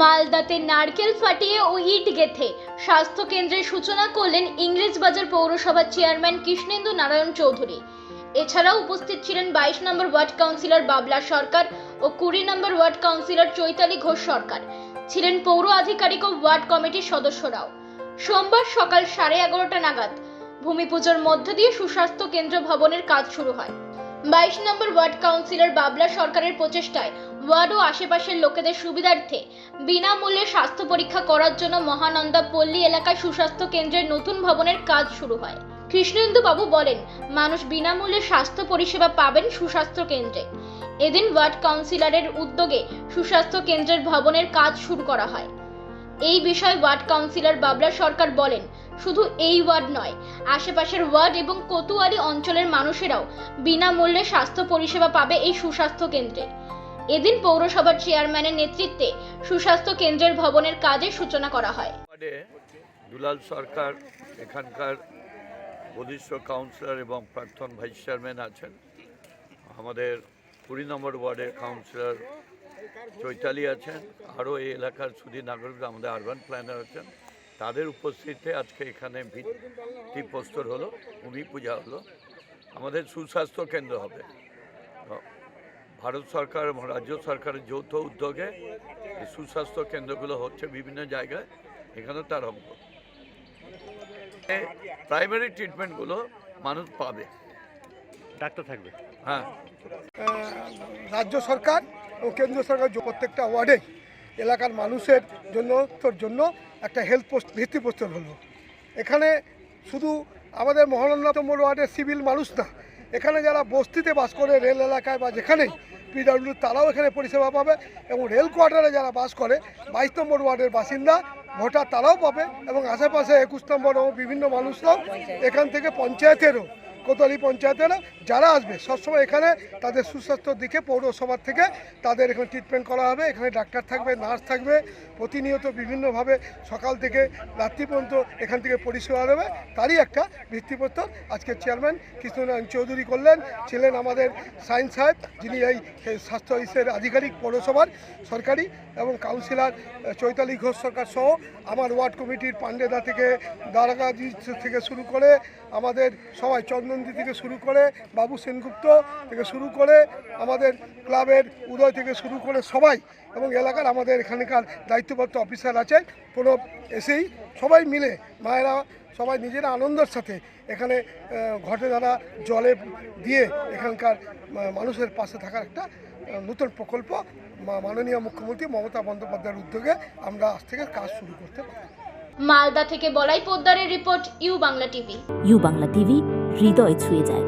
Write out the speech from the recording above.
মালদাতে নারকেল ফাটিয়ে ও ইট গেথে স্বাস্থ্য কেন্দ্রের সূচনা করলেন ইংরেজবাজার পৌরসভার চেয়ারম্যান কৃষ্ণেন্দু নারায়ণ চৌধুরী। এছাড়াও উপস্থিত ছিলেন বাইশ নম্বর ওয়ার্ড কাউন্সিলর বাবলা সরকার ও কুড়ি number ward councillor Chaitali Ghosh Sarkar. ছিলেন পৌর আধিকারিক ও ওয়ার্ড কমিটির সদস্যরাও। সোমবার সকাল সাড়ে এগারোটা নাগাদ ভূমি পুজোর মধ্য দিয়ে সুস্বাস্থ্য কেন্দ্র ভবনের কাজ শুরু হয়। বাইশ নম্বর ওয়ার্ড কাউন্সিলর বাবলা সরকারের প্রচেষ্টায় ওয়ার্ড ও আশেপাশের লোকেদের সুবিধার্থে বিনামূল্যে স্বাস্থ্য পরীক্ষা করার জন্য মহানন্দা পল্লী এলাকায় সুস্বাস্থ্য কেন্দ্রের নতুন ভবনের কাজ শুরু হয়। কৃষ্ণেন্দু বাবু বলেন, মানুষ বিনামূল্যে স্বাস্থ্য পরিষেবা পাবেন সুস্বাস্থ্য কেন্দ্রে। এদিন ওয়ার্ড কাউন্সিলরের উদ্যোগে সুস্বাস্থ্য কেন্দ্রের ভবনের কাজ শুরু করা হয়। এই বিষয়ে ওয়ার্ড কাউন্সিলর বাবলা সরকার বলেন, শুধু এই ওয়ার্ড নয়, আশেপাশের ওয়ার্ড এবং কোতুয়ালি অঞ্চলের মানুষেরাও বিনামূল্যে স্বাস্থ্য পরিষেবা পাবে এই সুস্বাস্থ্য কেন্দ্রে। এদিন পৌরসভার চেয়ারম্যানের নেতৃত্বে সুস্বাস্থ্য কেন্দ্রের ভবনের কাজের সূচনা করা হয়। দুলাল সরকার, এখানকার বরিষ্ঠ কাউন্সিলর এবং প্রাক্তন ভাইস চেয়ারম্যান আছেন। আমাদের কুড়ি নম্বর ওয়ার্ডের কাউন্সিলর চৈতালি আছেন। আরও এই এলাকার সুধী নাগরিক আমাদের আরবান প্ল্যানার আছেন। তাদের উপস্থিতিতে আজকে এখানে ভিত্তি প্রস্তর হলো, ভূমি পূজা হলো। আমাদের সুস্বাস্থ্য কেন্দ্র হবে। ভারত সরকার এবং রাজ্য সরকারের যৌথ উদ্যোগে সুস্বাস্থ্য কেন্দ্রগুলো হচ্ছে বিভিন্ন জায়গায় এখানেও তার অঙ্গ। প্রাইমারি ট্রিটমেন্টগুলো মানুষ পাবে। ডাক্তার থাকবে? হ্যাঁ। রাজ্য সরকার ও কেন্দ্র সরকার যে প্রত্যেকটা ওয়ার্ডে এলাকার মানুষের জন্য তোর জন্য একটা হেলথ পোস্ট ভিত্তিপ্রস্তর হলো। এখানে শুধু আমাদের মহানন্দাতম ওয়ার্ডের সিভিল মানুষ না এখানে যারা বস্তিতে বাস করে রেল এলাকায় বা যেখানেই পিডাব্লিউ তারাও এখানে পরিষেবা পাবে এবং রেল কোয়ার্টারে যারা বাস করে বাইশ নম্বর ওয়ার্ডের বাসিন্দা, ভোটার তারাও পাবে এবং আশেপাশে একুশ নম্বর ও বিভিন্ন মানুষরাও এখান থেকে পঞ্চায়েতেরও কোতোয়ালি পঞ্চায়েতেরও যারা আসবে, সবসময় এখানে তাদের সুস্বাস্থ্যর দিকে, পৌরসভার থেকে তাদের এখানে ট্রিটমেন্ট করা হবে। এখানে ডাক্তার থাকবে নার্স থাকবে, প্রতিনিয়ত বিভিন্নভাবে সকাল থেকে রাত্রি পর্যন্ত এখান থেকে পরিষেবা দেবে। তারই একটা ভিত্তিপ্রস্তর আজকে চেয়ারম্যান কৃষ্ণনারায়ণ চৌধুরী করলেন। ছিলেন আমাদের সায়েন্স সাহেব যিনি এই স্বাস্থ্য ইসের আধিকারিক পৌরসভার সরকারি এবং কাউন্সিলর চৈতালি ঘোষ সরকার সহ আমার ওয়ার্ড কমিটির পান্ডেদা থেকে দারাগাজি থেকে শুরু করে আমাদের সবাই চন্দনদি থেকে শুরু করে বাবু সেনগুপ্ত থেকে শুরু করে আমাদের ক্লাবের উদয় থেকে শুরু করে সবাই এবং এলাকার আমাদের এখানকার দায়িত্বপ্রাপ্ত অফিসার আছে প্রণব এসেই সবাই মিলে মায়েরা সবাই নিজেরা আনন্দের সাথে এখানে ঘটে দ্বারা জলে দিয়ে এখানকার মানুষের পাশে থাকার একটা নতুন প্রকল্প মাননীয় মুখ্যমন্ত্রী মমতা বন্দ্যোপাধ্যায়ের উদ্যোগে আমরা আজ থেকে কাজ শুরু করতে পারি মালদা থেকে Balai পোদ্দারের report U Bangla TV. U Bangla TV হৃদয় ছুঁয়ে যায়।